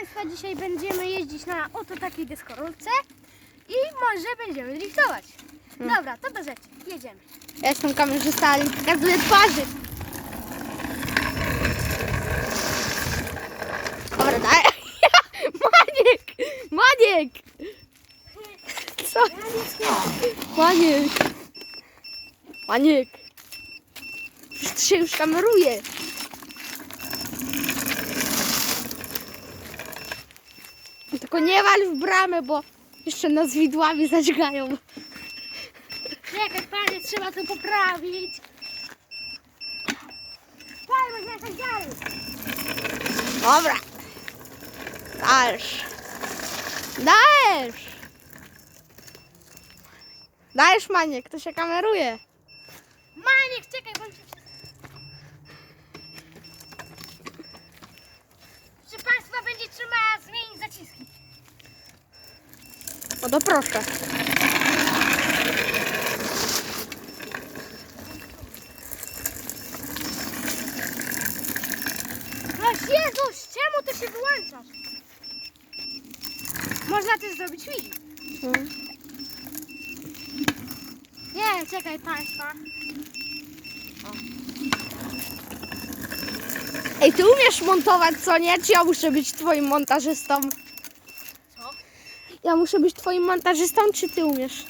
Państwa, dzisiaj będziemy jeździć na oto takiej deskorolce i może będziemy driftować. Dobra, to do rzeczy, jedziemy. Ja jestem kamerzysta, ale nie pokazuję twarzy. Dobra, daj. Maniek! Maniek! Co? Maniek! Maniek! Przecież się już kameruje. Tylko nie wal w bramę, bo jeszcze nas widłami zadźgają. Czekaj, panie, trzeba to poprawić. Można jechać dalej. Dobra. Dajesz. Dajesz. Dajesz, Maniek, to się kameruje. Maniek, czekaj, bądź... Czy Państwa będzie trzeba zmienić zaciski? No proszę. Jezus, czemu ty się wyłączasz? Można też zrobić film. Nie, czekaj Państwa. Ej, ty umiesz montować, co nie? Czy ja muszę być twoim montażystą? Ja muszę być twoim montażystą, czy ty umiesz?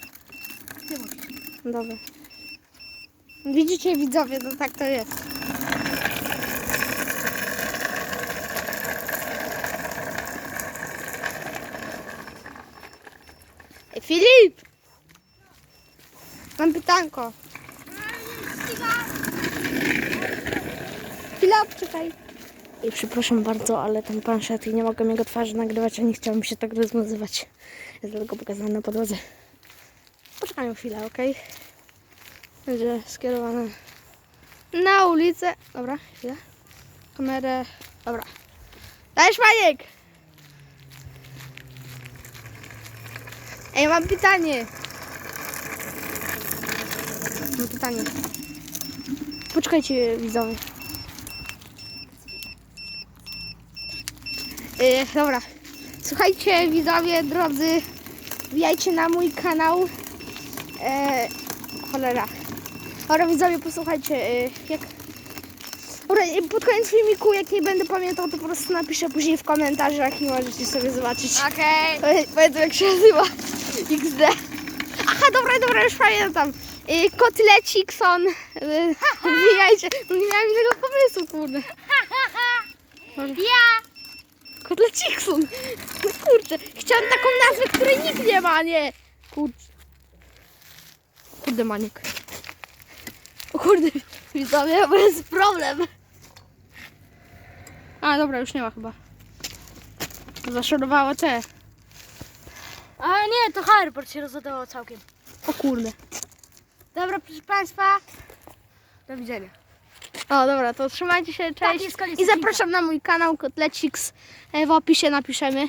Ty musisz. Dobra. Widzicie, widzowie, no tak to jest. Ej, Filip! Mam pytanko. Chwila, poczekaj. Ej, przepraszam bardzo, ale ten planszet i nie mogę jego twarzy nagrywać, a nie chciałam się tak rozmazywać. Jest dlatego pokazane na podłodze. Poczekaj chwilę, ok? Będzie skierowane na ulicę. Dobra, chwilę. Kamerę. Dobra. Dajesz Maniek! Ej, mam pytanie. Mam pytanie. Poczekajcie, widzowie. Yy, dobra. Słuchajcie, widzowie, drodzy, wbijajcie na mój kanał. E, cholera. Dobra, widzowie, posłuchajcie, e, jak... Dobra, e, pod koniec filmiku, jak nie będę pamiętał, to po prostu napiszę później w komentarzach i możecie sobie zobaczyć. Okej. Powie- Powiedzmy, jak się nazywa. XD. Aha, dobra, dobra, już pamiętam. E, Kotlecik son. E, Wbijajcie. No nie miałem innego pomysłu, kurde. Ja! Kotlecikson. No kurczę, chciałem taką nazwę, której nikt nie ma, nie. Kurczę. Kurde, Maniek. O kurde, widzowie, bo jest problem. A, dobra, już nie ma chyba. Zaszorowało te. A nie, to Harport się rozładował całkiem. O kurde. Dobra, proszę Państwa. Do widzenia. O, dobra, to trzymajcie się, Tak, cześć. jest koniec I odcinka. zapraszam na mój kanał Kotleciks. E, W opisie napiszemy.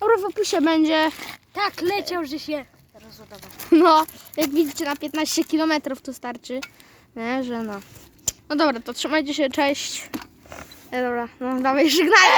Dobra, w opisie będzie. Tak, leciał, że się rozładował. No, jak widzicie, na 15 km to starczy. Nie, że no. No dobra, to trzymajcie się, cześć. E, dobra, no dawaj żegnaj.